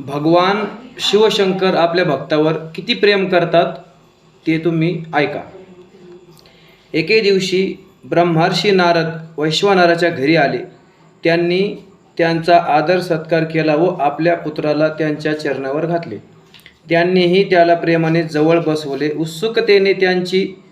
भगवान शिवशंकर आपल्या भक्तावर किती प्रेम करतात ते तुम्ही ऐका. एके दिवशी ब्रह्मर्षी नारद वैश्वानराच्या घरी आले. त्यांनी त्यांचा आदर सत्कार केला व आपल्या पुत्राला त्यांच्या चरणावर घातले. त्यांनीही त्याला प्रेमाने जवळ बसवले. उत्सुकतेने त्यांची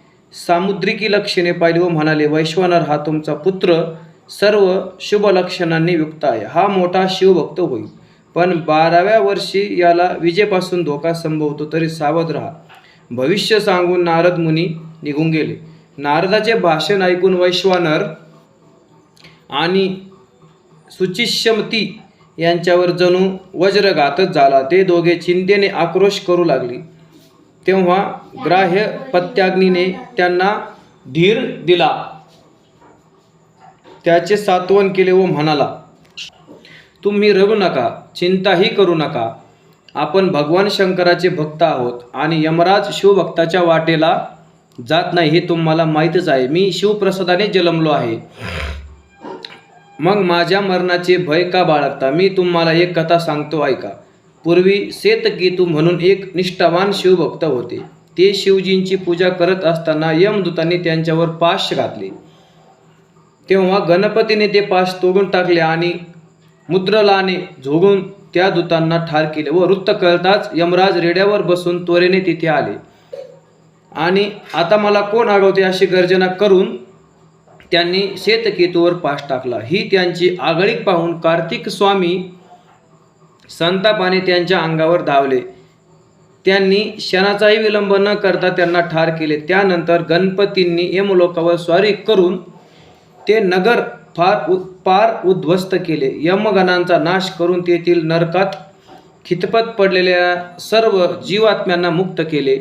सामुद्रिकी लक्षणे पाहिली व म्हणाले वैश्वानर हा तुमचा पुत्र सर्व शुभ लक्षणांनी युक्त आहे. हा मोठा शिवभक्त होईल. पण बाराव्या वर्षी याला विजेपासून धोका संभवतो तरी सावध राहा. भविष्य सांगून नारद मुनी निघून गेले. नारदाचे भाषण ऐकून वैश्वानर आणि सुचिष्यमती यांच्यावर जणू वज्रघातच झाला. ते दोघे चिंतेने आक्रोश करू लागले. तेव्हा ग्राह्य पत्याग्नीने त्यांना धीर दिला. त्याचे सात्वन केले व म्हणाला तुम्ही रडू नका चिंताही करू नका. आपण भगवान शंकराचे भक्त आहोत आणि यमराज शिवभक्ताच्या वाटेला जात नाही हे तुम्हाला माहीतच आहे. मी शिवप्रसादाने जन्मलो आहे. मग माझ्या मरणाचे भय का बाळगता? मी तुम्हाला एक कथा सांगतो ऐका. पूर्वी सेतकेतू म्हणून एक निष्ठावान शिवभक्त होते. ते शिवजींची पूजा करत असताना यमदूतांनी त्यांच्यावर पाश घातले. तेव्हा गणपतीने ते पाश तोडून टाकले आणि मुद्रलाने झोगून त्या दूतांना ठार केले व वृत्त कळताच यमराज रेड्यावर बसून त्वरेने तिथे आले. आणि आता मला कोण आगवते अशी गर्जना करून त्यांनी शेतकेतूवर पाश टाकला. ही त्यांची आगळीक पाहून कार्तिक स्वामी संतापाने त्यांच्या अंगावर धावले. त्यांनी क्षणाचाही विलंब न करता त्यांना ठार केले. त्यानंतर गणपतींनी यमलोकावर स्वारी करून ते नगर फार उ पार उद्ध्वस्त केले. यमगणांचा नाश करून तेथील नरकात खितपत पडलेल्या सर्व जीवात्म्यांना मुक्त केले.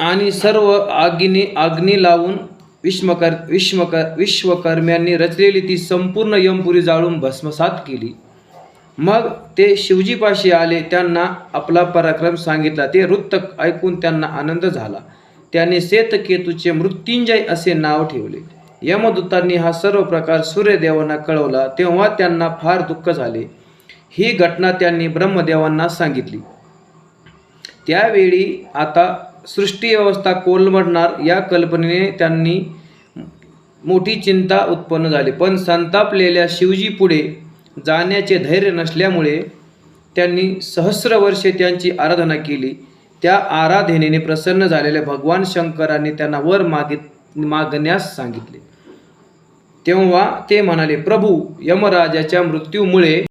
आणि सर्व आग्नी अग्नी लावून विश्वकर विश्वकर विश्वकर्म्यांनी रचलेली ती संपूर्ण यमपुरी जाळून भस्मसात केली. मग ते शिवजीपाशी आले त्यांना आपला पराक्रम सांगितला. ते वृत्त ऐकून त्यांना आनंद झाला. त्याने सेतकेतूचे मृत्युंजय असे नाव ठेवले. यमदूतांनी हा सर्व प्रकार सूर्यदेवांना कळवला तेव्हा त्यांना फार दुःख झाले. ही घटना त्यांनी ब्रह्मदेवांना सांगितली. त्यावेळी आता सृष्टी व्यवस्था कोलमडणार या कल्पनेने त्यांनी मोठी चिंता उत्पन्न झाली. पण संतापलेल्या शिवजी पुढे जाण्याचे धैर्य नसल्यामुळे त्यांनी सहस्र वर्षे त्यांची आराधना केली. त्या आराधनेने प्रसन्न झालेल्या भगवान शंकरांनी त्यांना वर मागित मागण्यास सांगितले. तेव्हा ते म्हणाले प्रभू यमराजाच्या मृत्यूमुळे